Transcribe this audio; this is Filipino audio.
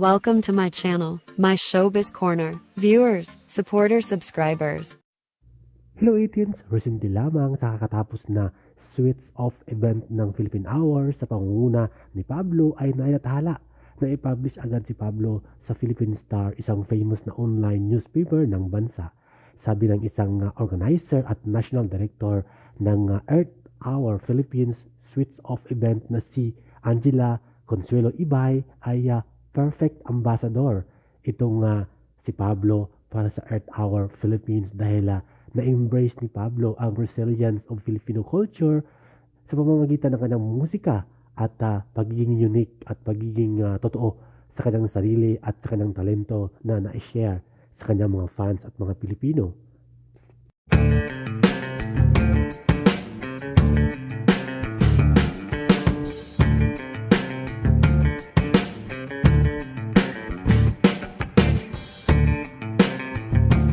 Welcome to my channel, my showbiz corner. Viewers, supporters, subscribers. Hello 18s! Recently lamang sa kakatapos na Suites of event ng Philippine Hour sa pangunguna ni Pablo ay nailathala na i-publish agad si Pablo sa Philippine Star, isang famous na online newspaper ng bansa. Sabi ng isang uh, organizer at national director ng uh, Earth Hour Philippines Suites of event na si Angela Consuelo Ibay ay uh, perfect ambassador itong uh, si Pablo para sa Earth Hour Philippines dahil uh, na-embrace ni Pablo ang resilience of Filipino culture sa pamamagitan ng kanyang musika at uh, pagiging unique at pagiging uh, totoo sa kanyang sarili at sa kanyang talento na na-share sa kanyang mga fans at mga Pilipino.